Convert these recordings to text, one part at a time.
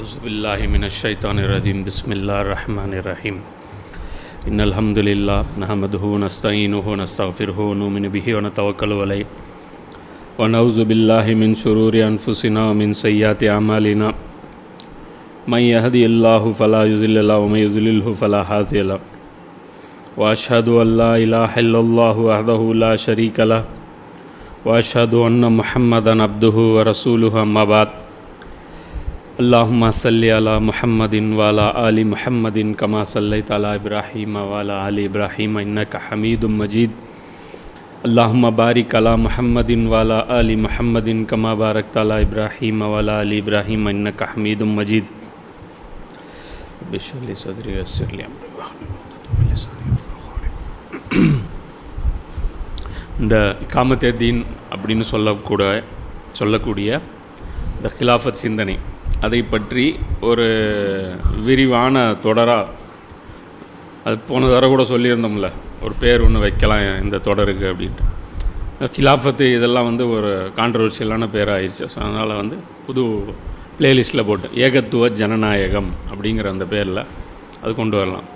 أعوذ بالله من الشيطان الرجيم. بسم الله الرحمن الرحيم. إن الحمد لله نحمده ونستعينه ونستغفره ونؤمن به ونتوكل عليه. ونعوذ بالله من شرور أنفسنا ومن سيئات أعمالنا. من يهدي الله فلا يضل له ومن يضلله فلا هادي له. وأشهد أن لا إله إلا الله وحده لا شريك له. وأشهد أن محمدا عبده ورسوله أما بعد. அல்லாஹும் சல்லி அலா முஹம்மதின் வாலா அலி முஹம்மதின் கமா சல்லை தலா இப்ராஹிம் வாலா அலி இப்ராஹிம் இன்னக்க ஹமீதும் மஜீத் அல்லாஹும் பாரிக் அலா முஹம்மதின் வாலா அலி முஹம்மதின் கமா பாரக் தலா இப்ராஹிம் வாலா அலி இப்ராஹிம் இன்னக்க ஹமீதும் மஜீத் பிஷலி சதுரி வசிர்லி இந்த காமத்தே அப்படின்னு சொல்லக்கூட சொல்லக்கூடிய இந்த ஹிலாஃபத் சிந்தனை. அதை பற்றி ஒரு விரிவான தொடராக அது போன தடவை கூட சொல்லியிருந்தோம்ல ஒரு பேர் ஒன்று வைக்கலாம் இந்த தொடருக்கு அப்படின்ட்டு. கிலாஃபத்து இதெல்லாம் வந்து ஒரு கான்ட்ரவர்ஷியலான பேர் ஆயிடுச்சு ஸோ அதனால் வந்து புது பிளேலிஸ்ட்டில் போட்டு ஏகத்துவ ஜனநாயகம் அப்படிங்கிற அந்த பேரில் அது கொண்டு வரலாம்.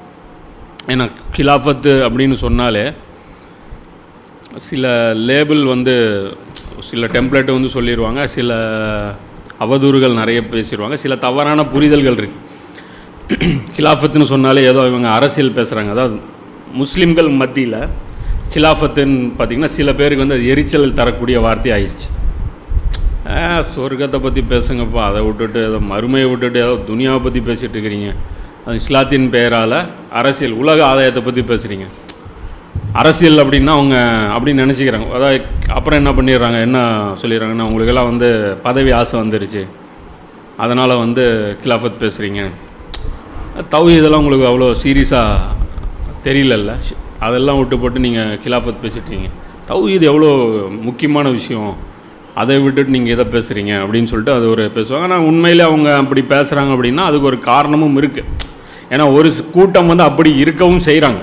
ஏன்னா கிலாஃபத்து அப்படின்னு சொன்னாலே சில லேபிள் வந்து சில டெம்ப்ளேட்டு வந்து சொல்லிடுவாங்க சில அவதூறுகள் நிறைய பேசிடுவாங்க. சில தவறான புரிதல்கள் இருக்கு. கிலாஃபத்துன்னு சொன்னாலே ஏதோ இவங்க அரசியல் பேசுகிறாங்க அதாவது முஸ்லீம்கள் மத்தியில் கிலாஃபத்துன்னு பார்த்திங்கன்னா சில பேருக்கு வந்து அது எரிச்சல் தரக்கூடிய வார்த்தை ஆயிடுச்சு. சொர்க்கத்தை பற்றி பேசுங்கப்பா. அதை விட்டுட்டு ஏதோ மறுமையை விட்டுட்டு ஏதோ துனியாவை பற்றி பேசிகிட்டு இருக்கிறீங்க. அது இஸ்லாத்தின் பெயரால் அரசியல் உலக ஆதாயத்தை பற்றி பேசுகிறீங்க அரசியல் அப்படின்னா அவங்க அப்படின்னு நினச்சிக்கிறாங்க. அதாவது அப்புறம் என்ன பண்ணிடுறாங்க? என்ன சொல்லிடுறாங்கன்னா உங்களுக்கெல்லாம் வந்து பதவி ஆசை வந்துருச்சு. அதனால் வந்து கிலாஃபத் பேசுகிறீங்க தவு இதெல்லாம் உங்களுக்கு அவ்வளோ சீரியஸாக தெரியலல்ல. அதெல்லாம் விட்டு போட்டு நீங்கள் கிலாஃபத் பேசிட்டீங்க. தவு இது எவ்வளோ முக்கியமான விஷயம். அதை விட்டுட்டு நீங்கள் எதை பேசுகிறீங்க அப்படின்னு சொல்லிட்டு அது ஒரு பேசுவாங்க. ஆனால் உண்மையிலே அவங்க அப்படி பேசுகிறாங்க அப்படின்னா அதுக்கு ஒரு காரணமும் இருக்குது ஏன்னா ஒரு கூட்டம் வந்து அப்படி இருக்கவும் செய்கிறாங்க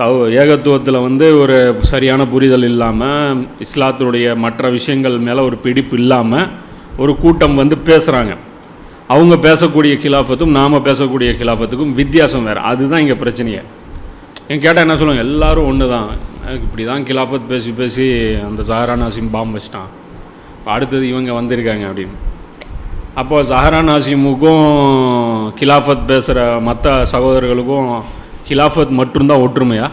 தவ ஏகத்துவத்தில் வந்து ஒரு சரியான புரிதல் இல்லாமல் இஸ்லாத்தினுடைய மற்ற விஷயங்கள் மேலே ஒரு பிடிப்பு இல்லாமல் ஒரு கூட்டம் வந்து பேசுகிறாங்க அவங்க பேசக்கூடிய கிலாஃபத்தும் நாம் பேசக்கூடிய கிலாஃபத்துக்கும் வித்தியாசம் வேறு. அதுதான் இங்கே பிரச்சனையே. என் கேட்டால் என்ன சொல்லுவாங்க? எல்லோரும் ஒன்று தான் இப்படி தான் கிலாஃபத் பேசி பேசி அந்த சஹரா நாசிம் பாம்பு வச்சிட்டான். அடுத்தது இவங்க வந்திருக்காங்க அப்படின்னு. அப்போது சஹரா நாசிமுக்கும் கிலாஃபத் பேசுகிற மற்ற சகோதரர்களுக்கும் கிலாஃபத் மட்டும்தான் ஒற்றுமையா?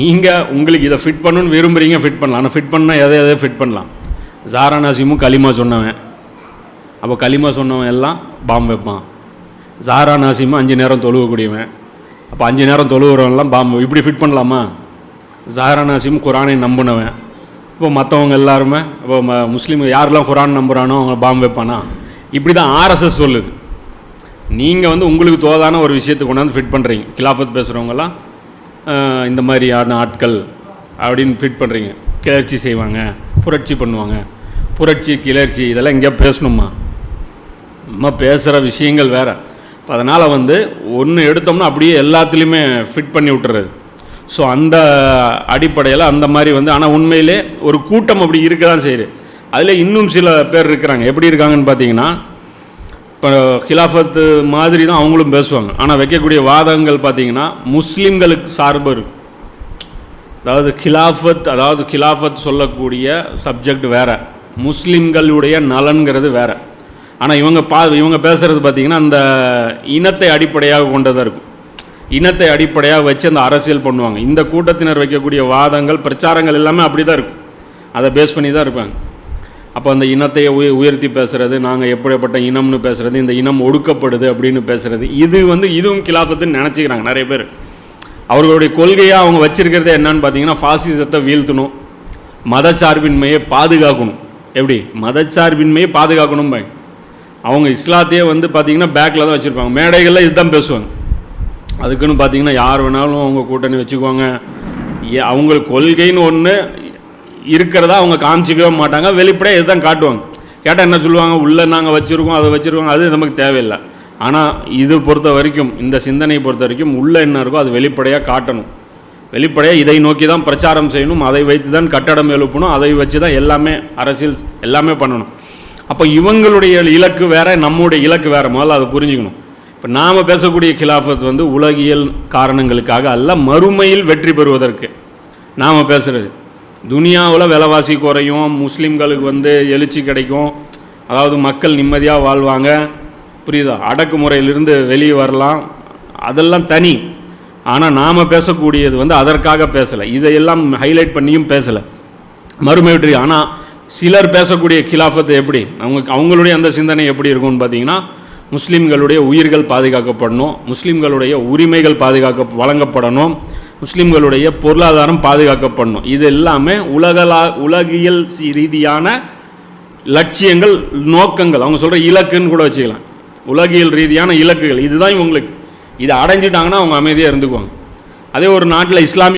நீங்கள் உங்களுக்கு இதை ஃபிட் பண்ணணும்னு விரும்புகிறீங்க ஃபிட் பண்ணலாம். ஆனால் ஃபிட் பண்ணால் எதை எதை ஃபிட் பண்ணலாம்? ஜாரா நாசிமும் களிமா சொன்னவன். அப்போ களிமா சொன்னவன் எல்லாம் பாம்பு வைப்பான். ஜாரா நாசிமும் அஞ்சு நேரம் தொழுவக்கூடியவன். அப்போ அஞ்சு நேரம் தொழுவுறவன்லாம் பாம்பு இப்படி ஃபிட் பண்ணலாமா? ஜாரா நாசிமும் குரானை நம்பினவன். இப்போ மற்றவங்க எல்லாருமே இப்போ ம முஸ்லீம் யாரெல்லாம் குரான் நம்புகிறானோ அவங்க பாம்பு வைப்பானா? இப்படி தான் ஆர்எஸ்எஸ் சொல்லுது. நீங்கள் வந்து உங்களுக்கு தோதான ஒரு விஷயத்தை கொண்டாந்து ஃபிட் பண்ணுறீங்க கிலாஃபத் பேசுகிறவங்கலாம் இந்த மாதிரியான ஆட்கள் அப்படின்னு ஃபிட் பண்ணுறீங்க கிளர்ச்சி செய்வாங்க புரட்சி பண்ணுவாங்க. புரட்சி கிளர்ச்சி இதெல்லாம் எங்கேயா பேசணுமா? நம்ம பேசுகிற விஷயங்கள் வேறு. இப்போ அதனால் வந்து ஒன்று எடுத்தோம்னா அப்படியே எல்லாத்துலேயுமே ஃபிட் பண்ணி விட்டுறது. ஸோ அந்த அடிப்படையில் அந்த மாதிரி வந்து ஆனால் உண்மையிலே ஒரு கூட்டம் அப்படி இருக்க தான் செய்யுது. அதில் இன்னும் சில பேர் இருக்கிறாங்க. எப்படி இருக்காங்கன்னு பார்த்தீங்கன்னா இப்போ கிலாஃபத்து மாதிரி தான் அவங்களும் பேசுவாங்க. ஆனால் வைக்கக்கூடிய வாதங்கள் பார்த்தீங்கன்னா முஸ்லீம்களுக்கு சார்பு அதாவது கிலாஃபத் அதாவது கிலாஃபத் சொல்லக்கூடிய சப்ஜெக்ட் வேறு. முஸ்லீம்களுடைய நலன்கிறது வேறு. ஆனால் இவங்க பா இவங்க பேசுகிறது பார்த்தீங்கன்னா அந்த இனத்தை அடிப்படையாக கொண்டதாக இருக்கும். இனத்தை அடிப்படையாக வச்சு அந்த அரசியல் பண்ணுவாங்க. இந்த கூட்டத்தினர் வைக்கக்கூடிய வாதங்கள் பிரச்சாரங்கள் எல்லாமே அப்படி தான் இருக்கும். அதை பேஸ் பண்ணி தான் இருப்பாங்க. அப்போ அந்த இனத்தை உய உயர்த்தி பேசுகிறது நாங்கள் எப்படிப்பட்ட இனம்னு பேசுகிறது இந்த இனம் ஒடுக்கப்படுது அப்படின்னு பேசுகிறது இது வந்து இதுவும் கிலாஃபத்துன்னு நினச்சிக்கிறாங்க நிறைய பேர். அவர்களுடைய கொள்கையாக அவங்க வச்சிருக்கிறது என்னன்னு பார்த்தீங்கன்னா ஃபாசிசத்தை வீழ்த்தணும் மதச்சார்பின்மையை பாதுகாக்கணும். எப்படி? மதச்சார்பின்மையை பாதுகாக்கணும் பாய். அவங்க இஸ்லாத்தையே வந்து பார்த்தீங்கன்னா பேக்கில் தான் வச்சுருப்பாங்க. மேடைகளில் இதுதான் பேசுவாங்க. அதுக்குன்னு பார்த்தீங்கன்னா யார் வேணாலும் அவங்க கூட்டணி வச்சுக்குவாங்க. அவங்களுக்கு கொள்கைன்னு ஒன்று இருக்கிறதா அவங்க காமிச்சிக்கவே மாட்டாங்க. வெளிப்படையாக இதுதான் காட்டுவாங்க. கேட்டால் என்ன சொல்லுவாங்க? உள்ளே நாங்கள் வச்சுருக்கோம் அதை வச்சுருக்கோம். அது நமக்கு தேவையில்லை. ஆனால் இது பொறுத்த வரைக்கும் இந்த சிந்தனையை பொறுத்த வரைக்கும் உள்ளே என்ன இருக்கோ அது வெளிப்படையாக காட்டணும். வெளிப்படையாக இதை நோக்கி தான் பிரச்சாரம் செய்யணும். அதை வைத்து தான் கட்டடம் எழுப்பணும். அதை வச்சு தான் எல்லாமே அரசியல் எல்லாமே பண்ணணும். அப்போ இவங்களுடைய இலக்கு வேறு நம்முடைய இலக்கு வேறு. முதல்ல அதை புரிஞ்சுக்கணும். இப்போ நாம் பேசக்கூடிய கிலாஃபத் வந்து உலகியல் காரணங்களுக்காக அல்ல மறுமையில் வெற்றி பெறுவதற்கு நாம் பேசுகிறது துனியாவில் விலைவாசி குறையும் முஸ்லீம்களுக்கு வந்து எழுச்சி கிடைக்கும். அதாவது மக்கள் நிம்மதியாக வாழ்வாங்க. புரியுதா? அடக்குமுறையிலிருந்து வெளியே வரலாம். அதெல்லாம் தனி. ஆனால் நாம் பேசக்கூடியது வந்து அதற்காக பேசலை. இதையெல்லாம் ஹைலைட் பண்ணியும் பேசலை. மறுமையற்றி ஆனால் சிலர் பேசக்கூடிய கிலாஃபத்து எப்படி? அவங்க அவங்களுடைய அந்த சிந்தனை எப்படி இருக்கும்னு பார்த்தீங்கன்னா முஸ்லீம்களுடைய உயிர்கள் பாதுகாக்கப்படணும். முஸ்லீம்களுடைய உரிமைகள் பாதுகாக்க வழங்கப்படணும். முஸ்லீம்களுடைய பொருளாதாரம் பாதுகாக்கப்படணும். இது எல்லாமே உலகலா உலகியல் ரீதியான லட்சியங்கள் நோக்கங்கள். அவங்க சொல்கிற இலக்குன்னு கூட வச்சுக்கலாம். உலகியல் ரீதியான இலக்குகள். இதுதான் இவங்களுக்கு. இதை அடைஞ்சிட்டாங்கன்னா அவங்க அமைதியாக இருந்துக்குவாங்க. அதே ஒரு நாட்டில் இஸ்லாமிய